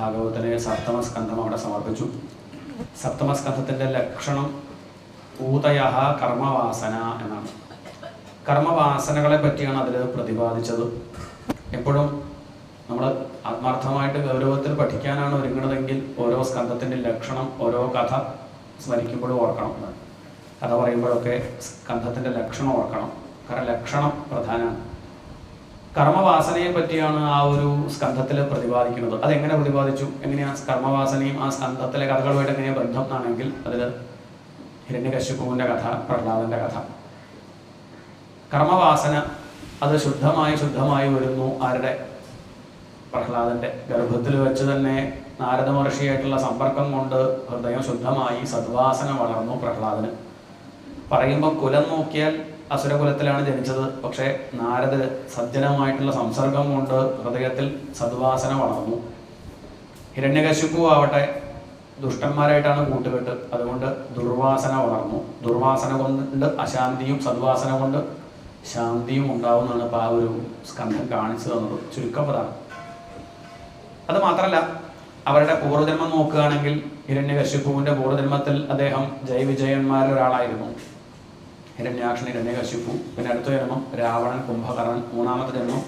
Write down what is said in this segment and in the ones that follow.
ഭാഗവതത്തിലെ സപ്തമസ്കന്ധം അവിടെ സമർപ്പിച്ചു. സപ്തമസ്കന്ധത്തിന്റെ ലക്ഷണം ഊതയ കർമ്മവാസന എന്നാണ്. കർമ്മവാസനകളെ പറ്റിയാണ് അതിൽ പ്രതിപാദിച്ചത്. എപ്പോഴും നമ്മൾ ആത്മാർത്ഥമായിട്ട് ഗൗരവത്തിൽ പഠിക്കാനാണ് ഒരുങ്ങുന്നതെങ്കിൽ ഓരോ സ്കന്ധത്തിന്റെ ലക്ഷണം ഓരോ കഥ സ്മരിക്കുമ്പോഴും ഓർക്കണം. കഥ പറയുമ്പോഴൊക്കെ സ്കന്ധത്തിന്റെ ലക്ഷണം ഓർക്കണം. കാരണം ലക്ഷണം പ്രധാനമാണ്. കർമ്മവാസനയെ പറ്റിയാണ് ആ ഒരു സ്കന്ധത്തിൽ പ്രതിപാദിക്കുന്നത്. അതെങ്ങനെ പ്രതിപാദിച്ചു? എങ്ങനെയാണ് കർമ്മവാസനയും ആ സ്കന്ധത്തിലെ കഥകളുമായിട്ട് എങ്ങനെയാണ് ബന്ധം എന്നാണെങ്കിൽ അതിൽ ഹിരണ്യകശ്യപുവിന്റെ കഥ പ്രഹ്ലാദന്റെ കഥ. കർമ്മവാസന അത് ശുദ്ധമായി ശുദ്ധമായി വരുന്നു ആരുടെ? പ്രഹ്ലാദന്റെ. ഗർഭത്തിൽ വെച്ച് തന്നെ നാരദ മഹർഷിയായിട്ടുള്ള സമ്പർക്കം കൊണ്ട് ഹൃദയം ശുദ്ധമായി സദ്വാസന വളർന്നു പ്രഹ്ലാദന്. പറയുമ്പോൾ കുലം നോക്കിയാൽ അസുരകുലത്തിലാണ് ജനിച്ചത്. പക്ഷേ നാരദ് സജ്ജനമായിട്ടുള്ള സംസർഗം കൊണ്ട് ഹൃദയത്തിൽ സദ്വാസന വളർന്നു. ഹിരണ്യകശിപ്പു ആവട്ടെ ദുഷ്ടന്മാരായിട്ടാണ് കൂട്ടുകെട്ട്. അതുകൊണ്ട് ദുർവാസന വളർന്നു. ദുർവാസന കൊണ്ട് അശാന്തിയും സദ്വാസന കൊണ്ട് ശാന്തിയും ഉണ്ടാവുന്നതാണ് ഇപ്പോൾ ആ ഒരു സ്കന്ധം കാണിച്ചു തന്നത്. ചുരുക്കപ്പതാണ് അത് മാത്രമല്ല അവരുടെ പൂർവജന്മം നോക്കുകയാണെങ്കിൽ ഹിരണ്യകശിപ്പുവിന്റെ പൂർവജന്മത്തിൽ അദ്ദേഹം ജയവിജയന്മാരിൽ ഒരാളായിരുന്നു ഹിരണ്യാക്ഷൻ കശിപ്പു പിന്നെ അടുത്ത ജന്മം രാവണൻ കുംഭകർണൻ മൂന്നാമത്തെ ജന്മം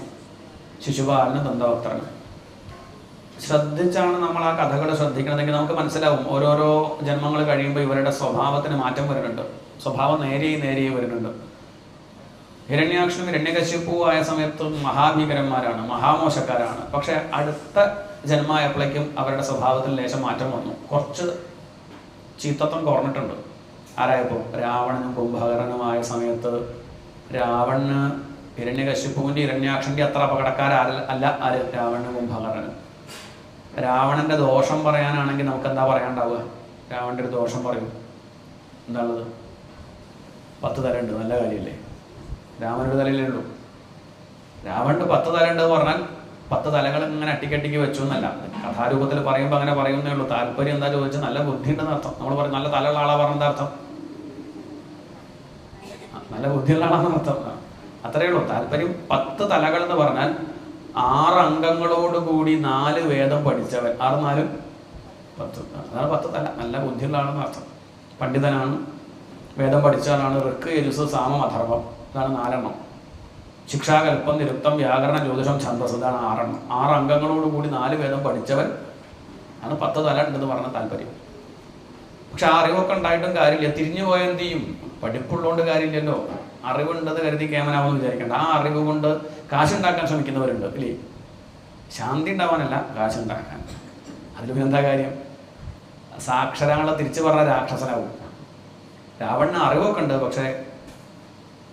ശിശുപാലന് ദന്തവക്തരൻ ശ്രദ്ധിച്ചാണ് നമ്മൾ ആ കഥകൾ ശ്രദ്ധിക്കണമെങ്കിൽ നമുക്ക് മനസ്സിലാവും. ഓരോരോ ജന്മങ്ങൾ കഴിയുമ്പോൾ ഇവരുടെ സ്വഭാവത്തിന് മാറ്റം വരുന്നുണ്ട്. സ്വഭാവം നേരെയും നേരെയും വരുന്നുണ്ട്. ഹിരണ്യാക്ഷനും ഹിരണ്യകശിപ്പു ആയ സമയത്ത് മഹാഭീകരന്മാരാണ് മഹാമോശക്കാരാണ്. പക്ഷെ അടുത്ത ജന്മമായപ്പോഴേക്കും അവരുടെ സ്വഭാവത്തിൽ ലേശം മാറ്റം വന്നു. കുറച്ച് ചീത്തത്വം കുറഞ്ഞിട്ടുണ്ട്. ആരായപ്പോൾ രാവണനും കുംഭകർണനുമായ സമയത്ത് രാവണന് ഹിരണ്യകശിപ്പുവിന്റെ ഹിരണ്യാക്ഷന്റെ അത്ര അപകടക്കാരല്ല അല്ല ആര്? രാവണന് കുംഭകർണനും. രാവണന്റെ ദോഷം പറയാനാണെങ്കിൽ നമുക്ക് എന്താ പറയാണ്ടാവുക രാവണന്റെ ഒരു ദോഷം പറയും. എന്താണത് പത്ത് തലയുണ്ട് നല്ല കാര്യമല്ലേ രാമനൊരു തലയിലേ ഉള്ളൂ. രാവണന് പത്ത് തലയുണ്ട് പറഞ്ഞാൽ പത്ത് തലകൾ ഇങ്ങനെ അട്ടിക്കട്ടിക്ക് വെച്ചു എന്നല്ല കഥാരൂപത്തിൽ പറയുമ്പോൾ അങ്ങനെ പറയുന്നേ ഉള്ളൂ. താല്പര്യം എന്താ ചോദിച്ചാൽ നല്ല ബുദ്ധിയുണ്ടെന്ന് അർത്ഥം നമ്മൾ പറയും നല്ല തലയുള്ള ആളാ പറഞ്ഞ അർത്ഥം നല്ല ബുദ്ധിയുള്ള അർത്ഥം അത്രയേ ഉള്ളൂ. താല്പര്യം പത്ത് തലകൾ എന്ന് പറഞ്ഞാൽ ആറ് അംഗങ്ങളോട് കൂടി നാല് വേദം പഠിച്ചവൻ. ആറ് നാലും പത്ത്. അതാണ് പത്ത് തല. നല്ല ബുദ്ധിയുള്ള അർത്ഥം പണ്ഡിതനാണ്. വേദം പഠിച്ചാലാണ് ഋക്ക് യജുസ് സാമം അധർവം ഇതാണ് നാലെണ്ണം. ശിക്ഷാകൽപ്പം നിരുത്തം വ്യാകരണ ജ്യോതിഷം ഛന്ദസ്. ഇതാണ് ആറെണ്ണം. ആറ് അംഗങ്ങളോട് കൂടി നാല് വേദം പഠിച്ചവൻ ആണ് പത്ത് തല ഉണ്ടെന്ന് പറഞ്ഞ താല്പര്യം. പക്ഷെ ആ അറിവൊക്കെ ഉണ്ടായിട്ടും കാര്യമില്ല. തിരിഞ്ഞു പോയെന്ത് ചെയ്യും? പഠിപ്പുള്ളതുകൊണ്ട് കാര്യമില്ലല്ലോ. അറിവുണ്ടെന്ന് കരുതി കേമനാമെന്ന് വിചാരിക്കേണ്ട. ആ അറിവ് കൊണ്ട് കാശുണ്ടാക്കാൻ ശ്രമിക്കുന്നവരുണ്ട് അല്ലേ? ശാന്തി ഉണ്ടാവാനല്ല കാശുണ്ടാക്കാൻ. അതിൽ പിന്നെ എന്താ കാര്യം? സാക്ഷരങ്ങളെ തിരിച്ചു പറഞ്ഞ രാക്ഷസനാവും. രാവണന് അറിവൊക്കെ ഉണ്ട് പക്ഷേ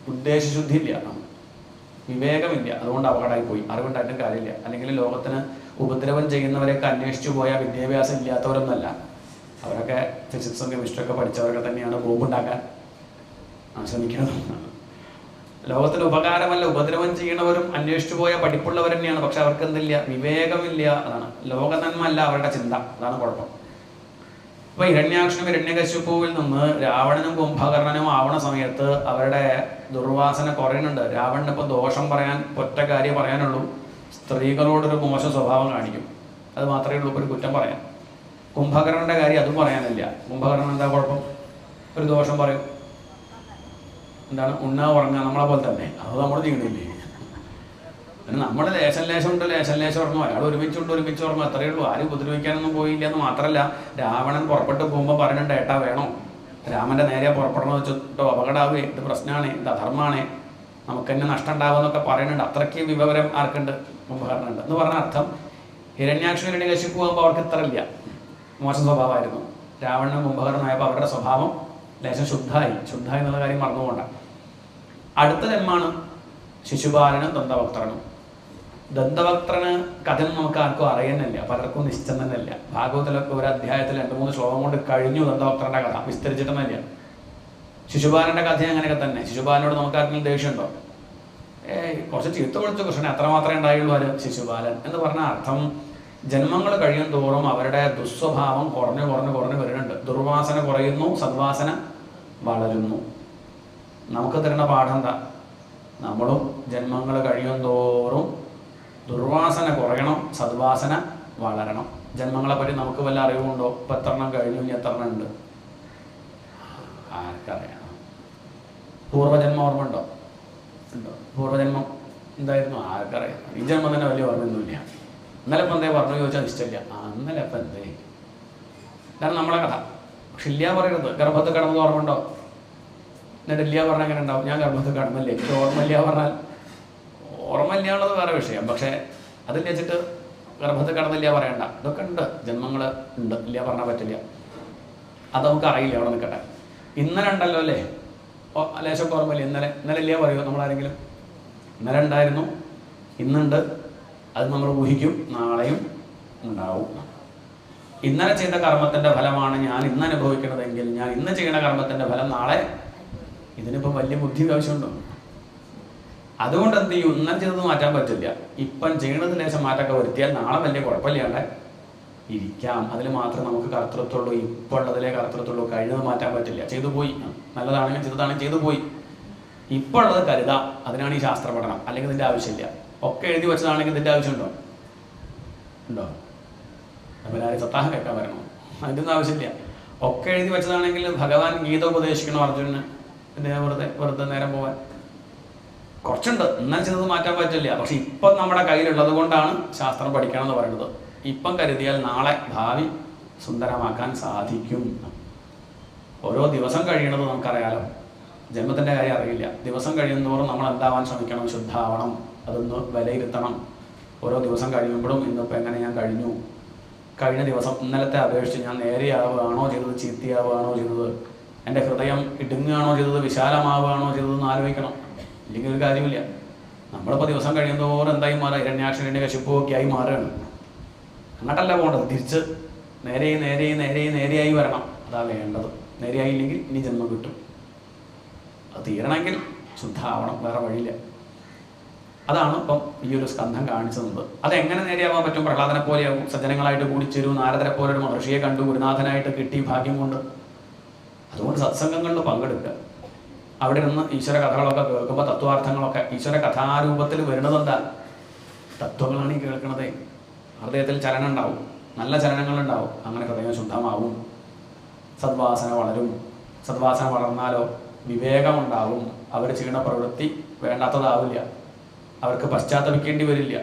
ഉദ്ദേശശുദ്ധി ഇല്ല വിവേകമില്ല. അതുകൊണ്ട് അപകടമായി പോയി അറിവുണ്ടായിട്ടും കാര്യമില്ല. അല്ലെങ്കിൽ ലോകത്തിന് ഉപദ്രവം ചെയ്യുന്നവരെയൊക്കെ അന്വേഷിച്ചു പോയ വിദ്യാഭ്യാസം ഇല്ലാത്തവരൊന്നല്ല അവരൊക്കെ ഫിസിക്സും കെമിസ്ട്രിയൊക്കെ പഠിച്ചവരൊക്കെ തന്നെയാണ്. ബോംബ് ഉണ്ടാക്കാൻ ആ, ശ്രമിക്കുന്നത് ലോകത്തിന് ഉപകാരമല്ല ഉപദ്രവം ചെയ്യണവരും അന്വേഷിച്ചു പോയ പഠിപ്പുള്ളവർ തന്നെയാണ്. പക്ഷെ അവർക്ക് എന്തില്ല വിവേകമില്ല. അതാണ് ലോക നന്മ അല്ല അവരുടെ ചിന്ത. അതാണ് കുഴപ്പം. അപ്പൊ ഹിരണ്യാക്ഷനും ഇരണ്യകശുപ്പുവിൽ നിന്ന് രാവണനും കുംഭകർണനും ആവണ സമയത്ത് അവരുടെ ദുർവാസന കുറയുന്നുണ്ട്. രാവണന് ഇപ്പൊ ദോഷം പറയാൻ ഒറ്റ കാര്യം പറയാനുള്ളൂ. സ്ത്രീകളോടൊരു മോശം സ്വഭാവം കാണിക്കും. അത് മാത്രമേ ഉള്ളൂ ഇപ്പൊ ഒരു കുറ്റം പറയാൻ. കുംഭകർണന്റെ കാര്യം അതും പറയാനില്ല. കുംഭകർണൻ എന്താ കുഴപ്പം? ഒരു ദോഷം പറയും. എന്താണ്? ഉണ്ണാ ഉറങ്ങുക നമ്മളെ പോലെ തന്നെ. അത് നമ്മൾ ചെയ്യണില്ലേ പിന്നെ നമ്മുടെ ലേശം ലേശം ഉണ്ട് ലേശം ലേശം ഉറങ്ങും. അയാൾ ഒരുമിച്ചുണ്ട് ഒരുമിച്ച് ഉറങ്ങും. അത്രയേ ഉള്ളൂ. ആരും ഉപദ്രവിക്കാനൊന്നും പോയില്ല എന്ന് മാത്രമല്ല രാവണൻ പുറപ്പെട്ട് പോകുമ്പോൾ പറയുന്നുണ്ട് ഏട്ടാ വേണോ? രാമന്റെ നേരെ പുറപ്പെടണം? വെച്ചിട്ടോ അപകടമാവേ ഇത് പ്രശ്നമാണ് ഇത് അധർമ്മമാണ് നമുക്ക് തന്നെ നഷ്ടം ഉണ്ടാവുമെന്നൊക്കെ പറയുന്നുണ്ട്. അത്രയ്ക്ക് വിവരം ആർക്കുണ്ട്? ഉപകരണമുണ്ട് എന്ന് പറഞ്ഞ അർത്ഥം ഹിരണ്യാക്ഷി ഹിരണ്യകശിപ്പ് പോകുമ്പോൾ അവർക്ക് ഇത്ര ഇല്ല. മോശം സ്വഭാവമായിരുന്നു. രാവണനും കുംഭകർണനായപ്പോൾ അവരുടെ സ്വഭാവം ലേശം ശുദ്ധമായി ശുദ്ധമായി എന്നുള്ള കാര്യം മറന്നുകൊണ്ട അടുത്ത ജന്മാണ് ശിശുപാലനം ദന്തവക്ത്രനും ദന്തവക്ത്രന് കഥ നമുക്ക് ആർക്കും അറിയുന്നില്ല പലർക്കും നിശ്ചയം തന്നെ ഇല്ല ഭാഗവതത്തിലൊക്കെ ഒരു അധ്യായത്തിൽ രണ്ട് മൂന്ന് ശ്ലോകം കൊണ്ട് കഴിഞ്ഞു ദന്തവക്ത്രന്റെ കഥ വിസ്തരിച്ചിട്ടൊന്നുമില്ല ശിശുപാലന്റെ കഥ അങ്ങനെയൊക്കെ തന്നെ. ശിശുപാലനോട് നമുക്ക് ആർക്കെങ്കിലും ദേഷ്യമുണ്ടോ? ഏയ് കുറച്ച് ചീത്ത വിളിച്ചു കൃഷ്ണൻ എത്ര മാത്രമേ ഉണ്ടായുള്ളൂ ആര്? ശിശുപാലൻ എന്ന് പറഞ്ഞ അർത്ഥം ജന്മങ്ങൾ കഴിയും തോറും അവരുടെ ദുസ്വഭാവം കുറഞ്ഞു കുറഞ്ഞു കുറഞ്ഞു വരുന്നുണ്ട്. ദുർവാസന കുറയുന്നു സദ്വാസന വളരുന്നു. നമുക്ക് തരുന്ന പാഠം എന്താ? നമ്മളും ജന്മങ്ങൾ കഴിയും തോറും ദുർവാസന കുറയണം സദ്വാസന വളരണം. ജന്മങ്ങളെ പറ്റി നമുക്ക് വല്ല അറിവുണ്ടോ? ഇപ്പം എത്ര എണ്ണം കഴിഞ്ഞു ഇനി എത്ര എണ്ണം ഉണ്ട്? ആർക്കറിയാം. പൂർവജന്മ ഓർമ്മ ഉണ്ടോ? ഉണ്ടോ? പൂർവജന്മം എന്തായിരുന്നു? ആർക്കറിയാം. ഈ ജന്മം തന്നെ വലിയ ഓർമ്മയൊന്നുമില്ല. ഇന്നലെ ഇപ്പം എന്തേ പറഞ്ഞു ചോദിച്ചാൽ ഇഷ്ടമില്ല. ആ ഇന്നലെ ഇപ്പം എന്തേ? കാരണം നമ്മളെ കഥ. പക്ഷെ ഇല്ല പറയരുത്. ഗർഭത്തിൽ കിടന്നത് ഓർമ്മ ഉണ്ടോ? എന്നിട്ട് ഇല്ല പറഞ്ഞാൽ അങ്ങനെ ഉണ്ടാവും. ഞാൻ കർമ്മത്തിൽ കടമല്ലേ എനിക്ക് ഓർമ്മയില്ല പറഞ്ഞാൽ. ഓർമ്മയില്ല എന്നുള്ളത് വേറെ വിഷയം. പക്ഷേ അതിൽ വെച്ചിട്ട് ഗർഭത്തിൽ കടന്നില്ല പറയണ്ട. ഇതൊക്കെ ഉണ്ട്. ജന്മങ്ങൾ ഉണ്ട്. ഇല്ല പറഞ്ഞാൽ പറ്റില്ല. അത് നമുക്ക് അറിയില്ല അവിടെ നിൽക്കട്ടെ. ഇന്നലെ ഉണ്ടല്ലോ അല്ലേ? ലേശം ഓർമ്മയില്ല ഇന്നലെ ഇന്നലെ ഇല്ല പറയുമോ നമ്മളാരെങ്കിലും? ഇന്നലെ ഉണ്ടായിരുന്നു. ഇന്നുണ്ട്. അത് നമ്മൾ ഊഹിക്കും. നാളെയും ഉണ്ടാവും. ഇന്നലെ ചെയ്ത കർമ്മത്തിന്റെ ഫലമാണ് ഞാൻ ഇന്ന് അനുഭവിക്കുന്നതെങ്കിൽ ഞാൻ ഇന്ന് ചെയ്യുന്ന കർമ്മത്തിന്റെ ഫലം നാളെ ഇതിനിപ്പോൾ വലിയ ബുദ്ധി ആവശ്യമുണ്ടോ? അതുകൊണ്ട് എന്ത് ചെയ്യും? ഇന്നലെ ചെയ്തത് മാറ്റാൻ പറ്റില്ല. ഇപ്പം ചെയ്യണത് ലേശം മാറ്റമൊക്കെ വരുത്തിയാൽ നാളെ വലിയ കുഴപ്പമില്ലാണ്ട് ഇരിക്കാം. അതിൽ മാത്രമേ നമുക്ക് കർത്തൃത്വമുള്ളൂ. ഇപ്പോൾ ഉള്ളതിലേ കർത്തൃത്വമുള്ളൂ. കഴിഞ്ഞത് മാറ്റാൻ പറ്റില്ല. ചെയ്തു പോയി. നല്ലതാണെങ്കിൽ ചെയ്തതാണെങ്കിൽ ചെയ്തു പോയി. ഇപ്പോൾ ഉള്ളത് കരുതാം. അതിനാണ് ഈ ശാസ്ത്ര പഠനം. അല്ലെങ്കിൽ ഇതിന്റെ ആവശ്യമില്ല. ഒക്കെ എഴുതി വെച്ചതാണെങ്കിൽ ഇതിന്റെ ആവശ്യമുണ്ടോ? ഉണ്ടോ? ആരും സത്താഹം കേൾക്കാൻ വരണോ? അതിന്റെ ഒന്നും ആവശ്യമില്ല. ഒക്കെ എഴുതി വെച്ചതാണെങ്കിൽ ഭഗവാൻ ഗീത ഉപദേശിക്കണോ അർജുനന്. എന്തിനാ വെറുതെ വെറുതെ നേരം പോവാൻ? കുറച്ചുണ്ട്. എന്നാൽ ചെയ്തത് മാറ്റാൻ പറ്റില്ല. പക്ഷെ ഇപ്പം നമ്മുടെ കയ്യിലുള്ളത് കൊണ്ടാണ് ശാസ്ത്രം പഠിക്കണം എന്ന് പറയുന്നത്. ഇപ്പം കരുതിയാൽ നാളെ ഭാവി സുന്ദരമാക്കാൻ സാധിക്കും. ഓരോ ദിവസം കഴിയണത് നമുക്കറിയാലോ. ജന്മത്തിന്റെ കാര്യം അറിയില്ല. ദിവസം കഴിയുന്നതോറും നമ്മൾ എന്താവാൻ ശ്രമിക്കണം? ശുദ്ധാവണം. അതൊന്ന് വിലയിരുത്തണം. ഓരോ ദിവസം കഴിയുമ്പോഴും ഇന്നിപ്പോൾ എങ്ങനെ ഞാൻ കഴിഞ്ഞു? കഴിഞ്ഞ ദിവസം ഇന്നലത്തെ അപേക്ഷിച്ച് ഞാൻ നേരെയാവുകയാണോ ചെയ്തത്? ചീത്തയാവുകയാണോ ചെയ്തത്? എന്റെ ഹൃദയം ഇടുങ്ങുകയാണോ ചെയ്തത്? വിശാലമാവുകയാണോ ചെയ്തതെന്ന് ആലോചിക്കണം. ഇല്ലെങ്കിൽ ഒരു കാര്യമില്ല നമ്മളിപ്പോൾ ദിവസം കഴിയുന്നതോറും എന്തായി മാറുക ഇരണ്യാക്ഷരന്റെ കശിപ്പൊക്കെ ആയി മാറുകയാണ് അങ്ങോട്ടല്ല പോകേണ്ടത്. തിരിച്ച് നേരെ നേരെ നേരെ നേരെയായി വരണം. അതാ വേണ്ടത്. നേരെയായില്ലെങ്കിൽ ഇനി ജന്മം കിട്ടും. അത് തീരണമെങ്കിൽ ശുദ്ധാവണം. വേറെ വഴിയില്ല. അതാണ് ഇപ്പം ഈ ഒരു സ്കന്ധം കാണിച്ചു തന്നത് അതെങ്ങനെ നേരെയാവാൻ പറ്റും? പ്രഹ്ലാദനെ പോലെയാവും. സജ്ജനങ്ങളായിട്ട് കൂടിച്ചേരും. നാരദരെ പോലെ ഒരു മഹർഷിയെ കണ്ടു. ഗുരുനാഥനായിട്ട് കിട്ടി ഭാഗ്യം കൊണ്ട്. അതുകൊണ്ട് സത്സംഗങ്ങളിൽ പങ്കെടുക്കുക. അവിടെ നിന്ന് ഈശ്വര കഥകളൊക്കെ കേൾക്കുമ്പോൾ തത്വാർത്ഥങ്ങളൊക്കെ ഈശ്വര കഥാരൂപത്തിൽ വരുന്നതെന്താ തത്വങ്ങളാണ് ഈ കേൾക്കുന്നത് ഹൃദയത്തിൽ ചലനം ഉണ്ടാവും നല്ല ചലനങ്ങൾ ഉണ്ടാവും അങ്ങനെ ഹൃദയം ശുദ്ധമാവും. സദ്വാസന വളരും. സദ്വാസന വളർന്നാലോ വിവേകമുണ്ടാവും. അവർ ചെയ്യുന്ന പ്രവൃത്തി വേണ്ടാത്തതാവില്ല. അവർക്ക് പശ്ചാത്തപിക്കേണ്ടി വരില്ല.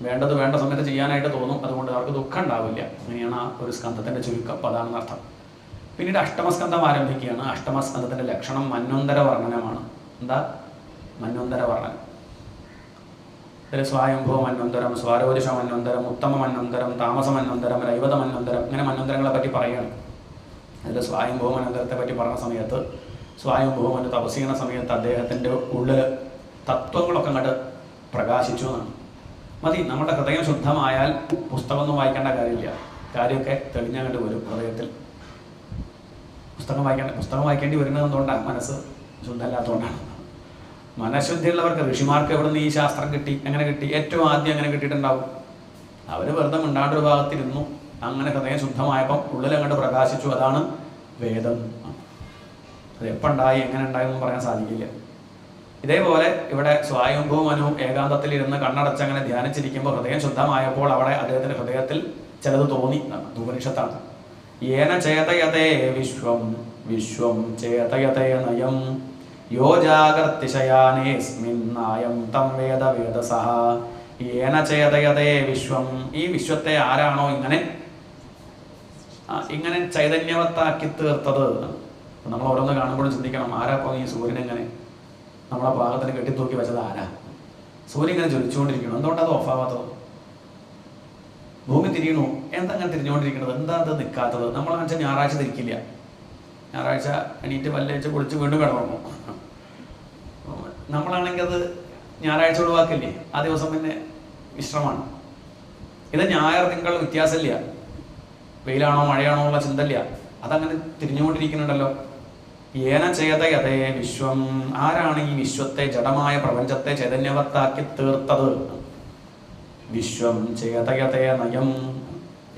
വേണ്ടത് വേണ്ട സമയത്ത് ചെയ്യാനായിട്ട് തോന്നും. അതുകൊണ്ട് അവർക്ക് ദുഃഖം ഉണ്ടാവില്ല. അങ്ങനെയാണ് ആ ഒരു സ്കന്ധത്തിന്റെ ചുരുക്കം. അപ്പോൾ അർത്ഥം പിന്നീട് അഷ്ടമസ്കന്ധം ആരംഭിക്കുകയാണ്. അഷ്ടമസ്കന്ധത്തിന്റെ ലക്ഷണം മന്വന്തര വർണനമാണ് എന്താ? മന്വന്തര വർണനം ഇതിൽ സ്വായംഭവ മന്വന്തരം സ്വാരോരുഷ മന്വന്തരം ഉത്തമ മന്വന്തരം താമസ മന്വന്തരം രൈവത മന്വന്തരം ഇങ്ങനെ മന്വന്തരങ്ങളെ പറ്റി പറയുകയാണ്. അതിൽ സ്വായംഭവ മന്വന്തരത്തെ പറ്റി പറഞ്ഞ സമയത്ത് സ്വായംഭവമന് തപസ് ചെയ്യുന്ന സമയത്ത് അദ്ദേഹത്തിന്റെ ഉള്ളിൽ തത്വങ്ങളൊക്കെ അങ്ങോട്ട് പ്രകാശിച്ചു എന്നാണ്. മതി നമ്മുടെ ഹൃദയം ശുദ്ധമായാൽ പുസ്തകമൊന്നും വായിക്കേണ്ട കാര്യമില്ല. കാര്യമൊക്കെ തെളിഞ്ഞങ്ങോട്ട് വരും ഹൃദയത്തിൽ. പുസ്തകം വായിക്കേണ്ട പുസ്തകം വായിക്കേണ്ടി വരുന്നത് എന്തുകൊണ്ടാണ് മനസ്സ് ശുദ്ധമല്ലാത്തതുകൊണ്ടാണ്. മനഃശുദ്ധിയുള്ളവർക്ക് ഋഷിമാർക്ക് എവിടെ നിന്ന് ഈ ശാസ്ത്രം കിട്ടി? എങ്ങനെ കിട്ടി? ഏറ്റവും ആദ്യം എങ്ങനെ കിട്ടിയിട്ടുണ്ടാവും? അവർ വെറുതെ മിണ്ടാണ്ട് ഒരു ഭാഗത്തിരുന്നു. അങ്ങനെ ഹൃദയം ശുദ്ധമായപ്പം ഉള്ളിൽ അങ്ങോട്ട് പ്രകാശിച്ചു. അതാണ് വേദം. അത് എപ്പോൾ ഉണ്ടായി എങ്ങനെ ഉണ്ടായി എന്നും പറയാൻ സാധിക്കില്ല. ഇതേപോലെ ഇവിടെ സ്വായംഭവും മനു ഏകാന്തത്തിൽ ഇരുന്ന് കണ്ണടച്ച് അങ്ങനെ ധ്യാനിച്ചിരിക്കുമ്പോൾ ഹൃദയം ശുദ്ധമായപ്പോൾ അവിടെ അദ്ദേഹത്തിന്റെ ഹൃദയത്തിൽ ചിലത് തോന്നി. ഉപനിഷത്താണ് ഏന ചേതയതേ വിശ്വം വിശ്വം ചേതയതേ നയം യോ ജാഗർത്തിശയാനേസ്മിന്നായം തം വേദ വേദസഹ യേന ചേതയതേ വിശ്വം ഈ വിശ്വത്തെ ആരാണോ ഇങ്ങനെ? ഇങ്ങനെ ചൈതന്യവത്താക്കി തീർത്തത്. നമ്മൾ ഓരോന്ന് കാണുമ്പോഴും ചിന്തിക്കണം ആരാ പോകും ഈ സൂര്യൻ എങ്ങനെ നമ്മളെ ഭാഗത്തിന് കെട്ടിത്തൂക്കി വെച്ചത് ആരാ? സൂര്യൻ ഇങ്ങനെ ജ്വലിച്ചുകൊണ്ടിരിക്കണം എന്തുകൊണ്ടത് ഓഫാവാത്തത് ഭൂമി തിരിയണു? എന്താ അങ്ങനെ തിരിഞ്ഞുകൊണ്ടിരിക്കുന്നത് എന്താ അത് നിൽക്കാത്തത് നമ്മൾ വെച്ചാൽ ഞായറാഴ്ച തിരിക്കില്ല. ഞായറാഴ്ച എണീറ്റ് പല്ലേച്ച് കുളിച്ച് വീണ്ടും കിടന്നു നമ്മളാണെങ്കിൽ അത് ഞായറാഴ്ച ഒഴിവാക്കില്ലേ? ആ ദിവസം പിന്നെ വിശ്രമാണ് ഇത് ഞായർ തിങ്കൾ വ്യത്യാസമില്ല. വെയിലാണോ മഴയാണോ ഉള്ള ചിന്തയില്ല. അതങ്ങനെ തിരിഞ്ഞുകൊണ്ടിരിക്കുന്നുണ്ടല്ലോ. ഏന ചേതയതേ വിശ്വം. ആരാണ് ഈ വിശ്വത്തെ ജഡമായ പ്രപഞ്ചത്തെ ചൈതന്യവത്താക്കി തീർത്തത്? വിശ്വം ചേതയതേ നയം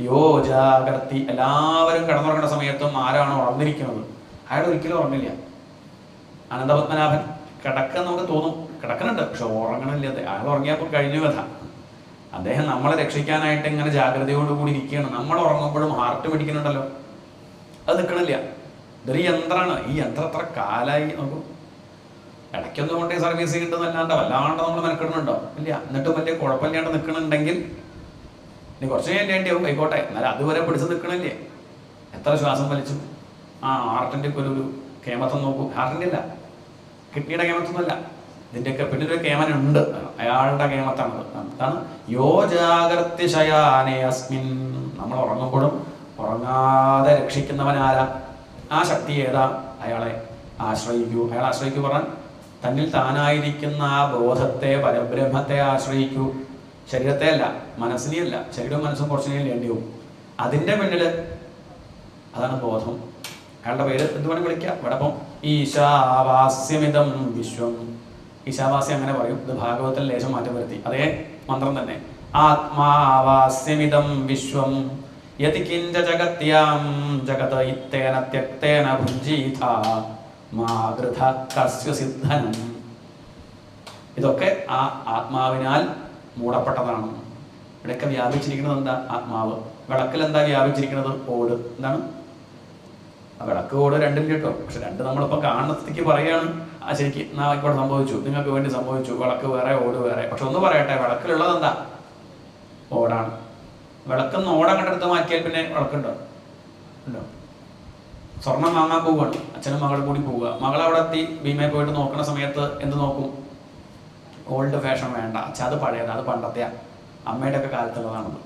യോ ജാഗർത്തി. എല്ലാവരും കിടന്നുറങ്ങുന്ന സമയത്തും ആരാണ് ഉറന്നിരിക്കുന്നത്? അയാൾ ഒരിക്കലും ഉറങ്ങില്ല അനന്തപത്മനാഭൻ കിടക്കാൻ നമുക്ക് തോന്നും. കിടക്കുന്നുണ്ട് പക്ഷെ ഉറങ്ങണില്ല. അയാൾ ഉറങ്ങിയപ്പോൾ കഴിഞ്ഞു കഥ. അദ്ദേഹം നമ്മളെ രക്ഷിക്കാനായിട്ട് ഇങ്ങനെ ജാഗ്രതയോടുകൂടി ഇരിക്കുകയാണ്. നമ്മൾ ഉറങ്ങുമ്പോഴും ഹാർട്ട് പിടിക്കുന്നുണ്ടല്ലോ. അത് നിൽക്കണില്ല. ഇതൊരു യന്ത്രമാണ്. ഈ യന്ത്രം എത്ര കാലായി? നോക്കൂ. ഇടയ്ക്കൊന്നും കൊണ്ടേ സർവീസ് ചെയ്യുന്നതല്ലാണ്ട് വല്ലാണ്ട് നമ്മൾ മെനക്കിടുന്നുണ്ടോ ഇല്ല എന്നിട്ട് വലിയ കുഴപ്പമില്ലാണ്ട് നിൽക്കണുണ്ടെങ്കിൽ ഇനി കുറച്ച് കഴിഞ്ഞാൽ ആവും ആയിക്കോട്ടെ എന്നാലും അതുവരെ പിടിച്ച് നിൽക്കണില്ലേ എത്ര ശ്വാസം വലിച്ചു. ആ ഹാർട്ടിന്റെ ഒക്കെ ഒരു കേമത്വം നോക്കൂ. ഹാർട്ടിന്റെ അല്ല കിഡ്നിയുടെ കേമത്തൊന്നുമല്ല ഇതിന്റെയൊക്കെ ഒരു കേമനുണ്ട്. അയാളുടെ കേമത്താണ് അതാണ് യോ ജാഗ്രതി അസ്മിൻ. നമ്മൾ ഉറങ്ങുമ്പോഴും ഉറങ്ങാതെ രക്ഷിക്കുന്നവൻ ആരാ ആ ശക്തി ഏതാ? അയാളെ ആശ്രയിക്കൂ. അയാളെ ആശ്രയിക്കൂ പറഞ്ഞാൽ തന്നിൽ താനായിരിക്കുന്ന ആ ബോധത്തെ പരബ്രഹ്മത്തെ ആശ്രയിക്കൂ. ശരീരത്തെ അല്ല മനസ്സിനെയല്ല ശരീരവും മനസ്സും കുറച്ചിനെയും പോകും അതിന്റെ പിന്നിൽ അതാണ് ബോധം. അയാളുടെ പേര് എന്ത് വേണമെങ്കിൽ വിളിക്കാം. ഇവിടെ അപ്പം ഈശാവാസ്യമിതം വിശ്വം. ഈശാവാസ്യം അങ്ങനെ പറയും. ഇത് ഭാഗവത്തിൽ ലേശം മാറ്റം വരുത്തി. അതേ മന്ത്രം തന്നെ. ആത്മാവാസ്യമിതം വിശ്വം. യതി കിഞ്ച ജഗത്യാം ജഗത ഇത്തേന ത്യക്തേന ഭുഞ്ജീത മാതൃഥ കസ്യ സിദ്ധനം. ഇതൊക്കെ ആ ആത്മാവിനാൽ മൂടപ്പെട്ടതാണ്. ഇവിടെയൊക്കെ വ്യാപിച്ചിരിക്കുന്നത് എന്താ? ആത്മാവ്. വിളക്കിൽ എന്താ വ്യാപിച്ചിരിക്കുന്നത്? ഓട്. എന്താണ്? വിളക്ക് ഓട് രണ്ടും കേട്ടോ. പക്ഷെ രണ്ട് നമ്മളിപ്പോൾ കാണത്തേക്ക് പറയുകയാണ്. ആ ശരിക്ക് ഇവിടെ സംഭവിച്ചു? നിങ്ങൾക്ക് വേണ്ടി സംഭവിച്ചു. വിളക്ക് വേറെ ഓട് വേറെ. പക്ഷെ ഒന്ന് പറയട്ടെ വിളക്കിലുള്ളത് എന്താ? ഓടാണ്. വിളക്കെന്ന് ഓടം കണ്ടെടുത്ത് മാറ്റിയാൽ പിന്നെ വിളക്കുണ്ടോ? ഉണ്ടോ? സ്വർണം വാങ്ങാൻ പോവുകയാണ്. അച്ഛനും മകളും കൂടി പോവുക. മകൾ അവിടെ എത്തി ഭീമയെ പോയിട്ട് നോക്കുന്ന സമയത്ത് എന്ത് നോക്കും? ഓൾഡ് ഫാഷൻ വേണ്ട. അച്ഛ അത് പഴയത് അത് പണ്ടത്തെയാ. അമ്മയുടെ ഒക്കെ കാലത്തുള്ളതാണത്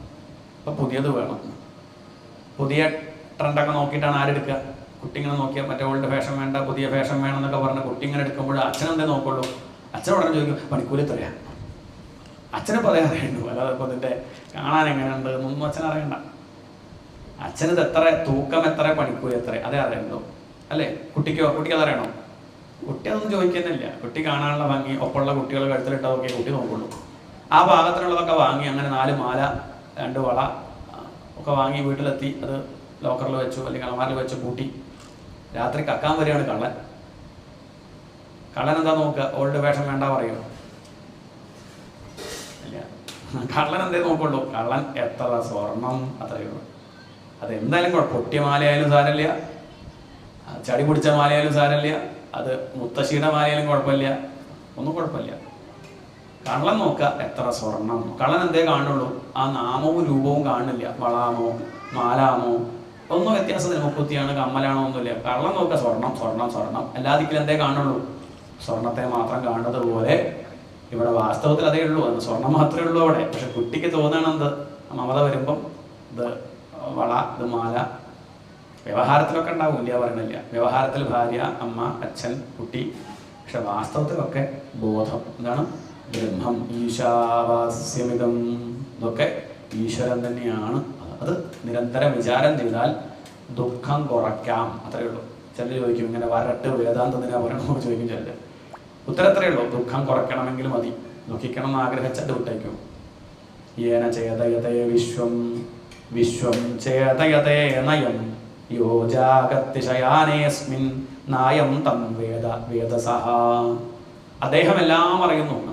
ഇപ്പൊ പുതിയത് വേണം. പുതിയ ട്രെൻഡൊക്കെ നോക്കിയിട്ടാണ് ആരെടുക്കുക കുട്ടി ഇങ്ങനെ നോക്കിയാൽ മറ്റേ ഓൾഡ് ഫാഷൻ വേണ്ട പുതിയ ഫാഷൻ വേണം എന്നൊക്കെ പറഞ്ഞ് കുട്ടി ഇങ്ങനെ എടുക്കുമ്പോൾ അച്ഛനെന്തേ നോക്കുള്ളൂ? അച്ഛൻ ഉടനെ ചോദിക്കും പണിക്കൂലി അച്ഛനെ പറയാൻ അറിയണ്ടു അല്ലാതെ ഇപ്പൊ ഇതിന്റെ കാണാൻ എങ്ങനെയുണ്ട്? എന്നൊന്നും അച്ഛൻ അറിയണ്ട. അച്ഛനത് എത്ര തൂക്കം എത്ര പണിക്കൂലി എത്ര? അതേ അറിയണ്ടോ അല്ലേ? കുട്ടിക്കോ കുട്ടിക്ക് അതറിയണോ? കുട്ടി അതൊന്നും ചോദിക്കുന്നില്ല. കുട്ടി കാണാനുള്ള ഭംഗി ഒപ്പമുള്ള കുട്ടികൾ കഴുത്തിലിട്ടതൊക്കെ കുട്ടി നോക്കുള്ളൂ. ആ ഭാഗത്തിനുള്ളതൊക്കെ വാങ്ങി അങ്ങനെ നാല് മാല രണ്ട് വള ഒക്കെ വാങ്ങി വീട്ടിലെത്തി. അത് ലോക്കറിൽ വെച്ചു അല്ലെങ്കിൽ അലമാരിൽ വെച്ച് കൂട്ടി രാത്രി കക്കാൻ വരികയാണ് കള്ളൻ. കള്ളൻ എന്താ നോക്കുക? ഓൾഡ് വേഷം വേണ്ട ഇല്ല. കള്ളൻ എന്തേ നോക്കുള്ളൂ? കള്ളൻ എത്ര സ്വർണം അത്രയേ ഉള്ളൂ. അത് എന്തായാലും കുഴപ്പം. പൊട്ടിയ മാലയായാലും സാരമില്ല. ചടി പിടിച്ച മാലയായാലും സാരമില്ല. അത് മുത്തശ്ശിയുടെ മാലയായാലും കുഴപ്പമില്ല. ഒന്നും കുഴപ്പമില്ല. കള്ളൻ നോക്കുക എത്ര സ്വർണം. കള്ളൻ എന്തേ കാണുള്ളൂ. ആ നാമവും രൂപവും കാണില്ല വളാമോ മാലാമോ. ഒന്നും വ്യത്യാസത്തിന് മുക്കുത്തിയാണ് കമ്മലാണോ ഒന്നുമില്ല. കള്ളം നോക്കുക സ്വർണം സ്വർണം സ്വർണം. എല്ലാ ദിക്കിലും എന്തേ കാണുള്ളൂ. സ്വർണത്തെ മാത്രം കാണുന്നത് പോലെ ഇവിടെ വാസ്തവത്തിൽ അതേ ഉള്ളൂ. അത് സ്വർണം മാത്രമേ ഉള്ളൂ അവിടെ. പക്ഷെ കുട്ടിക്ക് തോന്നണെന്ത് മമത വരുമ്പം ഇത് വള ഇത് മാല. വ്യവഹാരത്തിലൊക്കെ ഉണ്ടാവും ഇല്ല പറയണില്ല. വ്യവഹാരത്തിൽ ഭാര്യ അമ്മ അച്ഛൻ കുട്ടി. പക്ഷെ വാസ്തവത്തിലൊക്കെ ബോധം. എന്താണ് ബ്രഹ്മം. ഈശാവാസ്യമിതം. ഇതൊക്കെ ഈശ്വരൻ തന്നെയാണ്. അത് നിരന്തരം വിചാരം ചെയ്താൽ ദുഃഖം കുറയ്ക്കാം. അത്രയേ ഉള്ളൂ. ചിലർ ചോദിക്കും ഇങ്ങനെ വരട്ട് വേദാന്തത്തിനാ പറയണമോ ചോദിക്കും ചിലർ ഉത്തരത്രേ ഉള്ളൂ. ദുഃഖം കുറയ്ക്കണമെങ്കിൽ മതി. ദുഃഖിക്കണം എന്ന് ആഗ്രഹിച്ചിട്ട് വിട്ടേക്കും. ഏന ചേതയതയ വിശ്വം. വിശ്വം ചേതയതേ നയം യോ ജാഗത്തിശയാനേസ്മിൻ നായം തം വേദ വേദസഹ. അദ്ദേഹം എല്ലാം അറിയുന്നു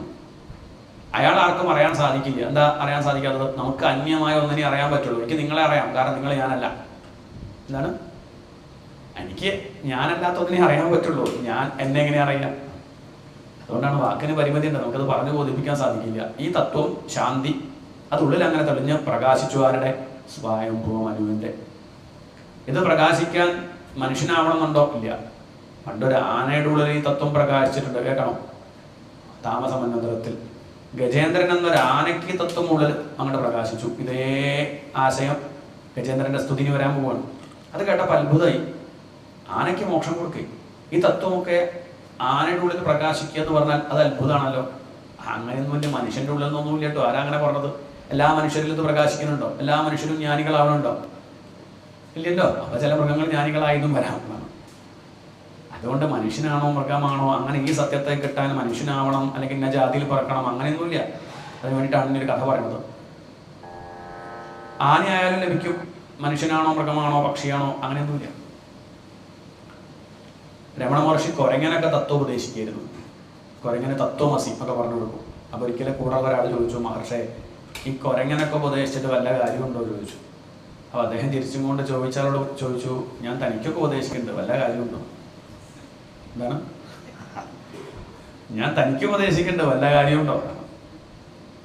അയാൾ ആർക്കും അറിയാൻ സാധിക്കില്ല. എന്താ അറിയാൻ സാധിക്കാത്തത്? നമുക്ക് അന്യമായ ഒന്നിനെ അറിയാൻ പറ്റുള്ളൂ. എനിക്ക് നിങ്ങളെ അറിയാം. കാരണം നിങ്ങൾ ഞാനല്ല. എന്താണ്? എനിക്ക് ഞാനല്ലാത്ത ഒന്നിനെ അറിയാൻ പറ്റുള്ളൂ. ഞാൻ എന്നെ എങ്ങനെ അറിയില്ല അതുകൊണ്ടാണ് വാക്കിന് പരിമിതി ഉണ്ട്. നമുക്കത് പറഞ്ഞു ബോധിപ്പിക്കാൻ സാധിക്കില്ല. ഈ തത്വം ശാന്തി അതുള്ളിൽ അങ്ങനെ തെളിഞ്ഞ് പ്രകാശിച്ചു ആരുടെ? സ്വയംഭൂവ മനുവിന്റെ ഇത് പ്രകാശിക്കാൻ മനുഷ്യനാവണമെന്നുണ്ടോ? ഇല്ല. പണ്ടൊരു ആനയുടെ ഉള്ളിൽ ഈ തത്വം പ്രകാശിച്ചിട്ടുണ്ട്. കേൾക്കണം? താമസമന്നതരത്തിൽ ഗജേന്ദ്രൻ എന്നൊരു ആനയ്ക്ക് തത്വം ഉള്ളിൽ അങ്ങോട്ട് പ്രകാശിച്ചു. ഇതേ ആശയം ഗജേന്ദ്രന്റെ സ്തുതിന് വരാൻ പോവാണ്. അത് കേട്ടപ്പോൾ അത്ഭുതമായി. ആനയ്ക്ക് മോക്ഷം കൊടുക്കുക ഈ തത്വമൊക്കെ ആനയുടെ ഉള്ളിൽ പ്രകാശിക്കുക എന്ന് പറഞ്ഞാൽ അത് അത്ഭുതമാണല്ലോ. അങ്ങനെയൊന്നും വലിയ മനുഷ്യന്റെ ഉള്ളിൽ നിന്നൊന്നും ഇല്ല കേട്ടോ. ആരാ അങ്ങനെ പറഞ്ഞത്? എല്ലാ മനുഷ്യരിലും ഇത് പ്രകാശിക്കുന്നുണ്ടോ? എല്ലാ മനുഷ്യരും ജ്ഞാനികളാവണുണ്ടോ? ഇല്ലല്ലോ. അപ്പൊ ചില മൃഗങ്ങൾ ജ്ഞാനികളായതും വരാം. അതുകൊണ്ട് മനുഷ്യനാണോ മൃഗമാണോ അങ്ങനെ ഈ സത്യത്തെ കിട്ടാൻ മനുഷ്യനാവണം അല്ലെങ്കിൽ ഇന്ന ജാതിയിൽ പറക്കണം അങ്ങനെയൊന്നുമില്ല. അതിന് വേണ്ടിയിട്ടാണ് ഇങ്ങനെ ഒരു കഥ പറയുന്നത്. ആനയായാലും ലഭിക്കും. മനുഷ്യനാണോ മൃഗമാണോ പക്ഷിയാണോ അങ്ങനെയൊന്നുമില്ല. രമണ മഹർഷി കുരങ്ങനൊക്കെ തത്വം ഉപദേശിക്കായിരുന്നു കുരങ്ങനെ തത്വമസി ഒക്കെ പറഞ്ഞു കൊടുക്കും. അപ്പൊ ഒരിക്കലും കൂടെ ഒരാൾ ചോദിച്ചു മഹർഷേ ഈ കൊരങ്ങനൊക്കെ ഉപദേശിച്ചിട്ട് വല്ല കാര്യമുണ്ടോ ചോദിച്ചു. അപ്പോൾ അദ്ദേഹം തിരിച്ചും കൊണ്ട് ചോദിച്ചാലോട് ചോദിച്ചു ഞാൻ തനിക്കൊക്കെ ഉപദേശിക്കുന്നുണ്ട് വല്ല കാര്യമുണ്ടോ? എന്താണ്? ഞാൻ തനിക്ക് ഉപദേശിക്കുന്നുണ്ട് വല്ല കാര്യമുണ്ടോ?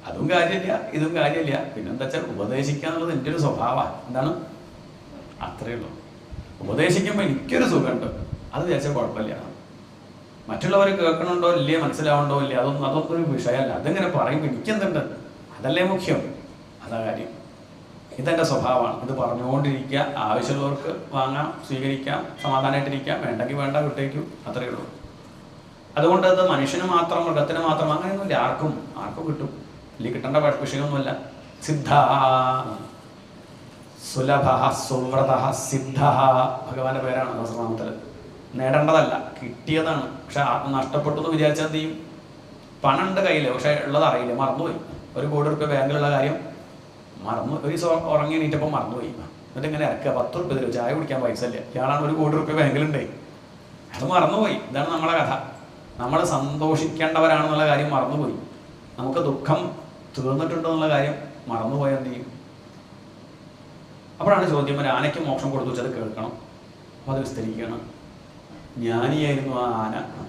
അതും കാര്യമില്ല ഇതും കാര്യമില്ല. പിന്നെന്താ വെച്ചാൽ ഉപദേശിക്കുക എന്നുള്ളത് എന്റെ ഒരു സ്വഭാവമാണ് എന്താണ്? അത്രയേ ഉള്ളൂ. ഉപദേശിക്കുമ്പോൾ എനിക്കൊരു സുഖമുണ്ട്. അത് വിചാരിച്ചാൽ കുഴപ്പമില്ല. മറ്റുള്ളവർ കേൾക്കണുണ്ടോ ഇല്ലേ മനസ്സിലാവണ്ടോ ഇല്ലേ അതൊന്നും അതൊന്നും ഒരു വിഷയമല്ല. അതെങ്ങനെ പറയുമ്പോൾ എനിക്കെന്തുണ്ട്? അതല്ലേ മുഖ്യം? അതാ കാര്യം. ഇതെന്റെ സ്വഭാവമാണ്. ഇത് പറഞ്ഞുകൊണ്ടിരിക്കുക. ആവശ്യമുള്ളവർക്ക് വാങ്ങാം സ്വീകരിക്കാം സമാധാനമായിട്ടിരിക്കാം. വേണ്ടെങ്കിൽ വേണ്ട വിട്ടേക്കും അത്രയേ ഉള്ളൂ. അതുകൊണ്ട് അത് മനുഷ്യന് മാത്രം മൃഗത്തിന് മാത്രം അങ്ങനെയൊന്നുമില്ല. ആർക്കും ആർക്കും കിട്ടും. ഇല്ല കിട്ടേണ്ട വിഷയമൊന്നുമല്ല സിദ്ധ. സുലഭ സുവ്രത സിദ്ധ. ഭഗവാന്റെ പേരാണ് സഹസ്രനാമത്തിൽ നേടേണ്ടതല്ല. കിട്ടിയതാണ്. പക്ഷെ നഷ്ടപ്പെട്ടു എന്ന് വിചാരിച്ചാൽ എന്ത് ചെയ്യും? പണം ഉണ്ട് കയ്യിൽ പക്ഷെ ഉള്ളത് അറിയില്ല. മറന്നുപോയി. ഒരു കോടി റുപ്യ ബാങ്കിലുള്ള കാര്യം മറന്നു. ഒരു ദിവസം ഉറങ്ങി എണീറ്റപ്പോൾ മറന്നുപോയി. എന്നിട്ട് ഇങ്ങനെ ഇറക്കുക. പത്ത് റുപ്യ തരും. ചായ കുടിക്കാൻ പൈസ ഇല്ല. ഇയാളാണ് ഒരു കോടി റുപ്യ ബാങ്കിലുണ്ടേ. അത് മറന്നുപോയി. ഇതാണ് നമ്മളെ കഥ. നമ്മൾ സന്തോഷിക്കേണ്ടവരാണെന്നുള്ള കാര്യം മറന്നുപോയി. നമുക്ക് ദുഃഖം തീർന്നിട്ടുണ്ടോ എന്നുള്ള കാര്യം മറന്നുപോയാൽ എന്ത് ചെയ്യും? അപ്പോഴാണ് ചോദ്യം ഒരു ആനയ്ക്ക് മോക്ഷം കൊടുത്തു വെച്ചത് കേൾക്കണം. അപ്പോൾ അത് വിസ്തരിക്കണം ജ്ഞാനിയായിരുന്നു ആ ആന.